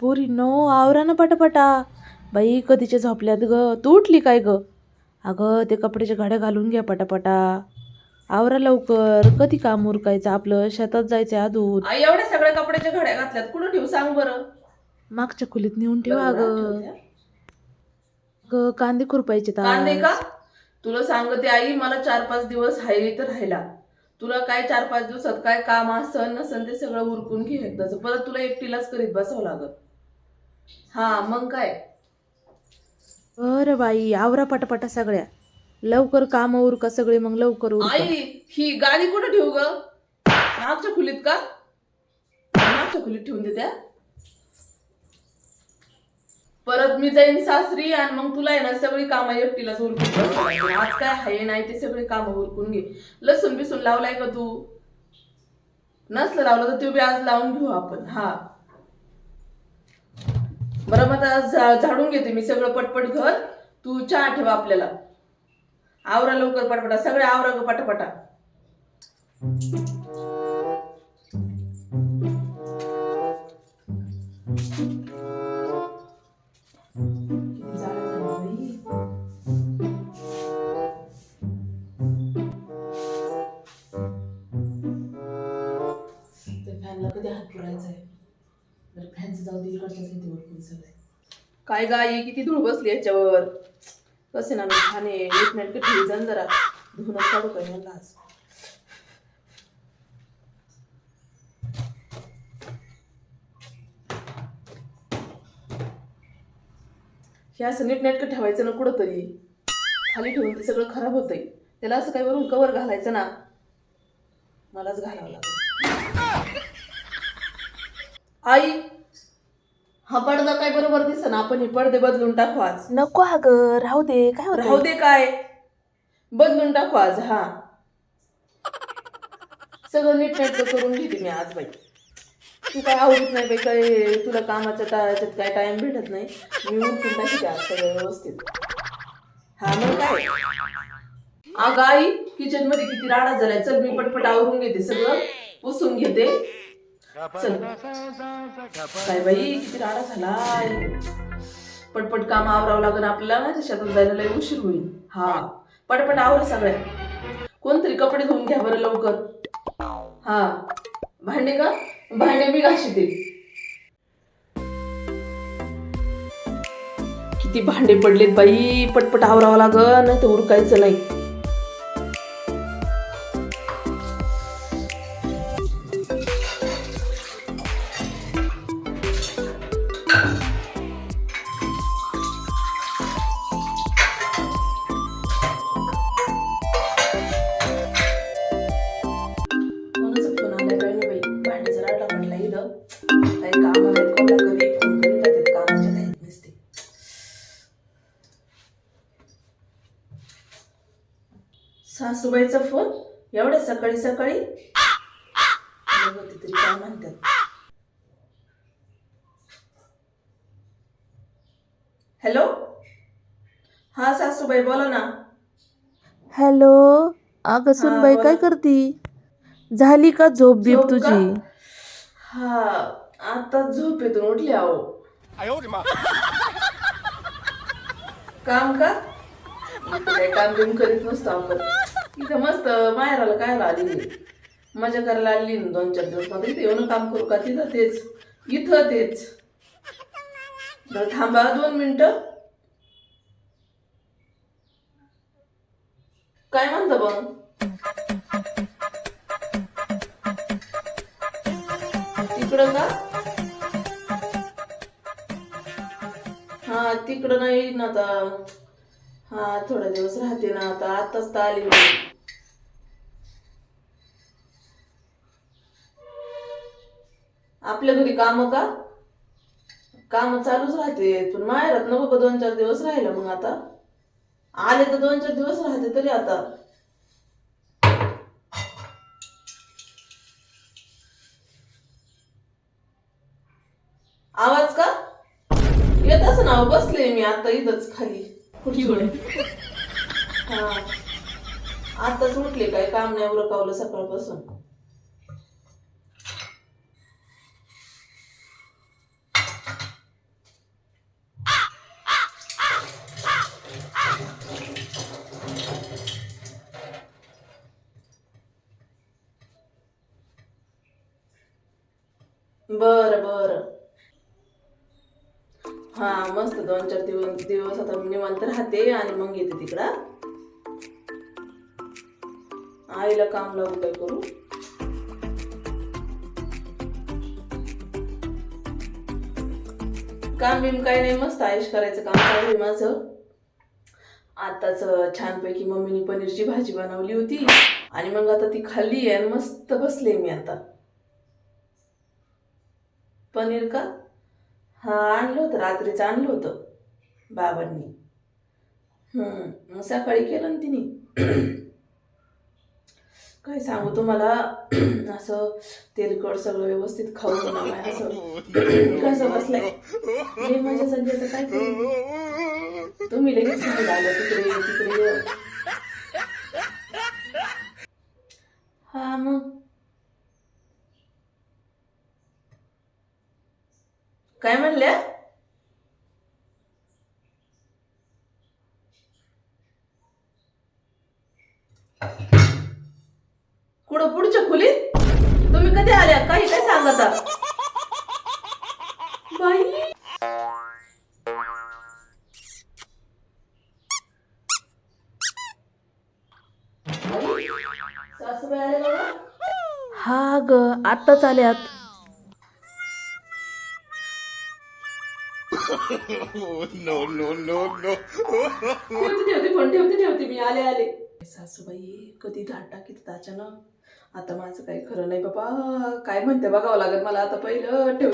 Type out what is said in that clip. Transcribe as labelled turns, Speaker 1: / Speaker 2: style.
Speaker 1: पोरी नो आवरा ना पटापटा. बाई कधीच्या झोपल्यात ग? तू उठली काय ग? अगं ते कपड्याच्या घड्या घालून घ्या पटापटा. आवरा लवकर. कधी काम उरकायचं? आपलं शेतात जायचं अधून.
Speaker 2: आई एवढ्या सगळ्या कपड्याच्या घड्या घातल्यात. कुठं ठेवू सांग बरं.
Speaker 1: मागच्या खोलीत नेऊन ठेवा अगं. ग कांदे खुरपायचे
Speaker 2: कांदे का? तुला सांगते आई मला चार पाच दिवस हाय इथं राहिला. तुला काय चार पाच दिवसात काय काम असन नसन ते सगळं उरकून घे एकदाच. परत तुला एकटीलाच करीत बसावं लागत हा मग काय?
Speaker 1: बरं बाई आवरा पटापटा सगळ्या. लवकर काम उरका सगळे मग लवकर उरका.
Speaker 2: आई ही गाडी कुठं ठेवू ग? मागच्या खोलीत का? मागच्या खोलीत ठेवून देत्या परत मी जाईन सासरी आणि मग तुला आहे ना सगळी कामं एकटीलाच उरकून बसावं लागेल. आज काय आहे नाही ते सगळी कामं उरकून घे. लसूण बिसून लावलाय का तू. नसलं लावलं तर ते बी आज लावून घेऊ आपण. हा. बरं मग आता झा- झाडून घेते मी सगळं पटपट घर. तू चहा ठेवा आपल्याला. आवरा लवकर पटपटा सगळे आवरा ग पटापटा. सगळं काय गाई किती धूळ बसली याच्यावर? कसे ना खाणे. एक मिनिट किती जाण जरा. धुणं काढू काय मला आज? हे असं नीटनेटकं ठेवायचं ना कुठं तरी खाली ठेवून ते सगळं खराब होतंय. त्याला असं काही वरून कवर घालायचं ना. मलाच घालावं लागलं. आई! हा पडदा काय बरोबर दिस ना आपण हे पडदे बदलून टाकू आज.
Speaker 1: नको अगं राहू दे काय होत
Speaker 2: राहू दे काय? बदलून टाकू आज हा. सगळं नीटनेटकं करून घेते मी आज बाई. तू काय आवडत नाही बाई काय तुला कामाच्या टाळ्याच्यात काय टाइम भेटत नाही. मी उठून टाकते आज सगळं व्यवस्थित. हा मग काय? अगं आई किचनमध्ये किती राडा झालाय. चल मी पटपट आवरून घेते सगळं. पुसून घेते. चल. काय बाई किती राडा झालाय. पटपट काम आवरावं लागेल आपल्याला ना त्याच्यातून जायला लय उशीर होईल. हा. पटपट आवर सगळ्या. कोणतरी कपडे धुवून घ्या बरं लवकर. हा. भांडे का? भांडे मी घाशीते. किती भांडे पडलेत बाई. पटपट आवरावं लागल नाही तर उरकायचं नाही. सासूबाईचा फोन एवढ्या सकाळी सकाळी. तरी काय म्हणतात? हॅलो हा सासूबाई बोला ना.
Speaker 1: हॅलो? अगं सुनबाई
Speaker 2: बोला.
Speaker 1: काय करती? झाली का झोप बीप
Speaker 2: झोप का?
Speaker 1: तुझी?
Speaker 2: हा आता झोपेतून उठली आहो काम का? काही काम बिम करीत नसतो आपण. इथं मस्त माहेराला काय आली मी. मजा करायला आली ना दोन चार दिवस. मग इथे येऊन काम करू का? तिथं तेच. इथं तेच. बरं थांबा दोन मिनिटं. काय म्हणतं मग तिकडं का? हा तिकडं नाही ना आता. हा थोडा दिवस राहते ना आता. आताच तर आली मी. आपल्या घरी काम का? काम चालूच राहते पण माहेरात नको का दोन चार दिवस राहिलं मग आता? आले तर दोन चार दिवस राहते तरी आता. आवाज का? येत असं ना बसले मी आता इथंच खाली. खुर्चीवर हा. आताच उठले काय काम नाही उरकावलं सकाळपासून. बर बर. हा मस्त दोन चार दिवस दिवस आता निवांत राहते आणि मग येते तिकडं. आईला काम लावून काय करू? काम बिम काही नाही मस्त आयुष करायचं काम चालू आहे माझं. आताच छानपैकी मम्मीनी पनीरची भाजी बनवली होती आणि मग आता ती खाल्ली आहे आणि मस्त बसले मी आता. पनीर का? हा आणलं होतं रात्रीचं आणलं होतं बाबांनी. हम्म, मग सकाळी केलं ना तिने. काय सांगू तुम्हाला? असं तेलकट सगळं व्यवस्थित खाऊ नाही असं. कसं बसलंय? मी माझ्या सध्या तर काय तुम्ही लगेच आलं तिकडे तिकडे ये. हा मग काय म्हणल्या? कुठं पुढच्या खोलीत? तुम्ही कधी आल्या? काही काय सांगता बाई.
Speaker 1: हा ग आत्ताच आल्यात.
Speaker 3: नो नो नो नो
Speaker 2: ठेवते ठेवते फोन ठेवते ठेवते मी. आले आले. सासूबाई कधी धाड टाकीत अचानक? आता माझं काही खरं नाही बाबा. काय म्हणते बघावं लागत मला. आता पहिलं ठेव